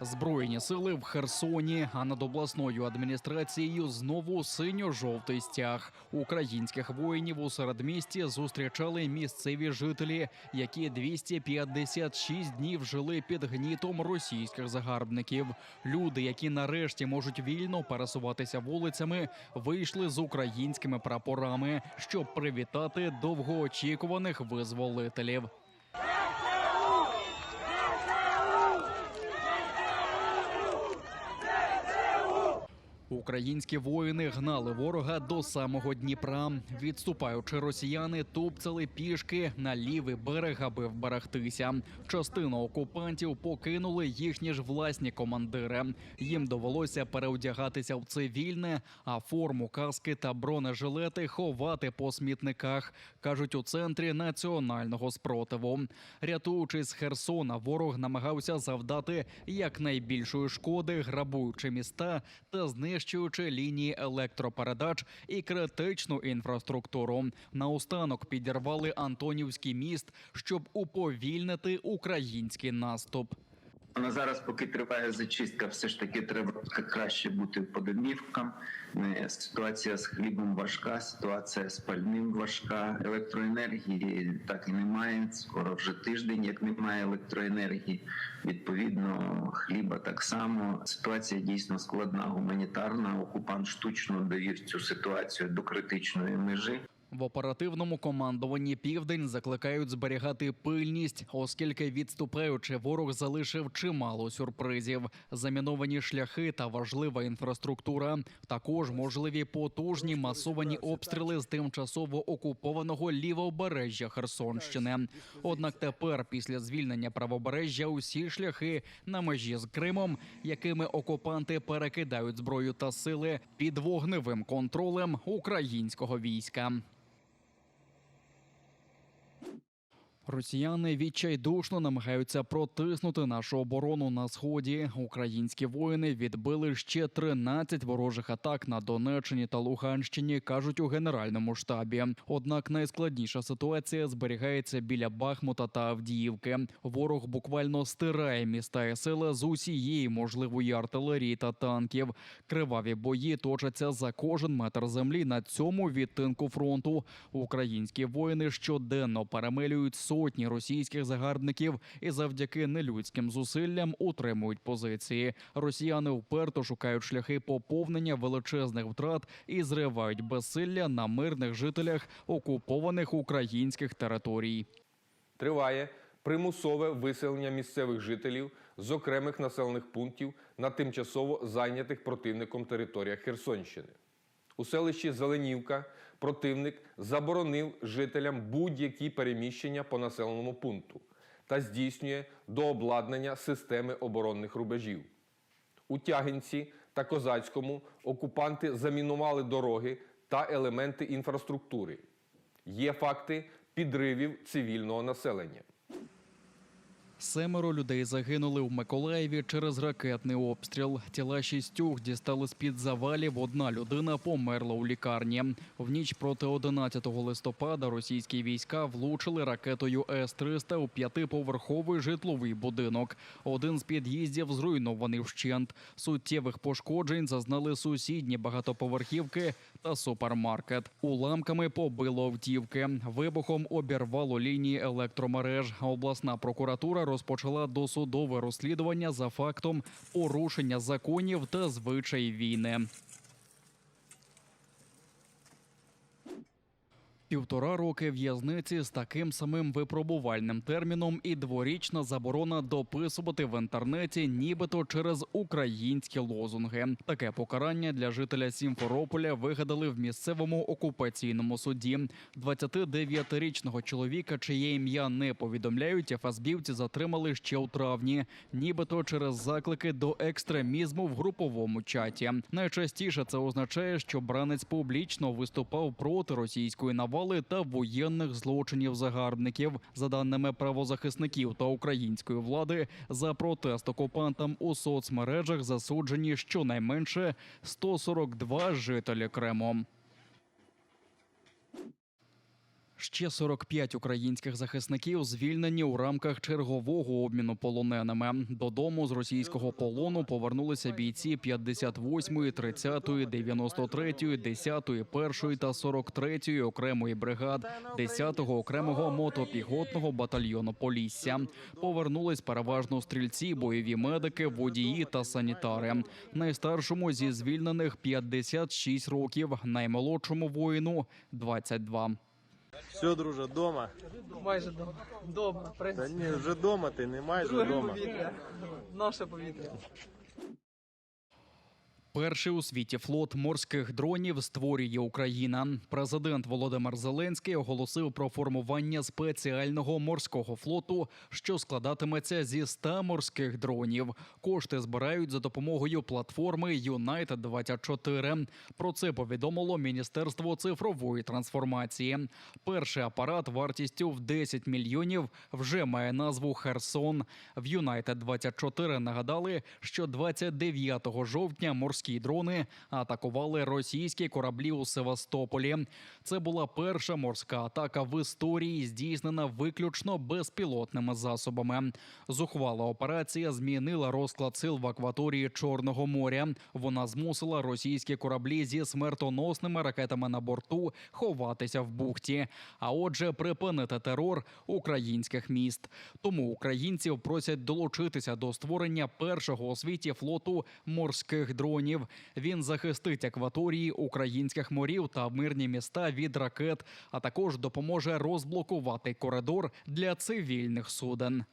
збройні сили в Херсоні, а над обласною адміністрацією знову синьо-жовтий стяг. Українських воїнів у середмісті зустрічали місцеві жителі, які 256 днів жили під гнітом російських загарбників. Люди, які нарешті можуть вільно пересуватися вулицями, вийшли з українськими прапорами, щоб привітати довгоочікуваних визволителів. Українські воїни гнали ворога до самого Дніпра. Відступаючи, росіяни тупцали пішки на лівий берег, аби вберегтися. Частину окупантів покинули їхні ж власні командири. Їм довелося переодягатися в цивільне, а форму, каски та бронежилети ховати по смітниках. кажуть у центрі національного спротиву. Рятуючись Херсона, ворог намагався завдати якнайбільшої шкоди, грабуючи міста та знищуючи лінії електропередач і критичну інфраструктуру. Наостанок підірвали Антонівський міст, щоб уповільнити український наступ. На зараз, поки триває зачистка, все ж таки треба краще бути по домівкам. Ситуація з хлібом важка, ситуація з пальним важка. Електроенергії так і немає. Скоро вже тиждень, як немає електроенергії. Відповідно, хліба так само. Ситуація дійсно складна, гуманітарна. Окупант штучно довів цю ситуацію до критичної межі. В оперативному командуванні Південь закликають зберігати пильність, оскільки відступаючи, ворог залишив чимало сюрпризів. Заміновані шляхи та важлива інфраструктура. Також можливі потужні масовані обстріли з тимчасово окупованого лівобережжя Херсонщини. Однак тепер, після звільнення правобережжя, усі шляхи на межі з Кримом, якими окупанти перекидають зброю та сили під вогневим контролем українського війська. Росіяни відчайдушно намагаються протиснути нашу оборону на сході. Українські воїни відбили ще 13 ворожих атак на Донеччині та Луганщині, кажуть у генеральному штабі. Однак найскладніша ситуація зберігається біля Бахмута та Авдіївки. Ворог буквально стирає міста і села з усієї можливої артилерії та танків. Криваві бої точаться за кожен метр землі на цьому відтинку фронту. Українські воїни щоденно перемилюють сотні російських загарбників і завдяки нелюдським зусиллям утримують позиції. Росіяни вперто шукають шляхи поповнення величезних втрат і зривають безсилля на мирних жителях окупованих українських територій. Триває примусове виселення місцевих жителів з окремих населених пунктів на тимчасово зайнятих противником територіях Херсонщини. У селищі Зеленівка противник заборонив жителям будь-які переміщення по населеному пункту та здійснює дообладнання системи оборонних рубежів. У Тягинці та Козацькому окупанти замінували дороги та елементи інфраструктури. Є факти підривів цивільного населення. Семеро людей загинули в Миколаєві через ракетний обстріл. Тіла шістьох дістали з під завалів. Одна людина померла у лікарні. В ніч проти 11 листопада російські війська влучили ракетою С-300 у п'ятиповерховий житловий будинок. Один з під'їздів зруйнований вщент. Суттєвих пошкоджень зазнали сусідні багатоповерхівки та супермаркет. Уламками побило автівки. Вибухом обірвало лінії електромереж. Обласна прокуратура розпочала досудове розслідування за фактом порушення законів та звичай війни. Півтора роки в'язниці з таким самим випробувальним терміном і дворічна заборона дописувати в інтернеті, нібито через українські лозунги. Таке покарання для жителя Сімферополя вигадали в місцевому окупаційному суді. 29-річного чоловіка, чиє ім'я не повідомляють, ФСБівці затримали ще у травні, нібито через заклики до екстремізму в груповому чаті. Найчастіше це означає, що бранець публічно виступав проти російської навали та воєнних злочинів загарбників. За даними правозахисників та української влади, за протест окупантам у соцмережах засуджені щонайменше 142 жителі Криму. Ще 45 українських захисників звільнені у рамках чергового обміну полоненими. Додому з російського полону повернулися бійці 58-ї, 30-ї, 93-ї, 10-ї, 1-ї та 43-ї окремої бригад, 10-го окремого мотопіхотного батальйону Полісся. Повернулись переважно стрільці, бойові медики, водії та санітари. Найстаршому зі звільнених 56 років, наймолодшому воїну 22. Все, друже, дома. Майже дома. Дома, в Та принципі. ні, вже дома ти не майже Друге дома. повітря. Наше повітря. Перший у світі флот морських дронів створює Україна. Президент Володимир Зеленський оголосив про формування спеціального морського флоту, що складатиметься зі 100 морських дронів. Кошти збирають за допомогою платформи Юнайт 24 Про це повідомило Міністерство цифрової трансформації. Перший апарат вартістю в 10 мільйонів вже має назву Херсон. В Юнайтед 24 нагадали, що 29 жовтня морські дрони атакували російські кораблі у Севастополі. Це була перша морська атака в історії, здійснена виключно безпілотними засобами. Зухвала операція змінила розклад сил в акваторії Чорного моря. Вона змусила російські кораблі зі смертоносними ракетами на борту ховатися в бухті. А отже, припинити терор українських міст. Тому українців просять долучитися до створення першого у світі флоту морських дронів. Він захистить акваторії українських морів та мирні міста від ракет, а також допоможе розблокувати коридор для цивільних суден.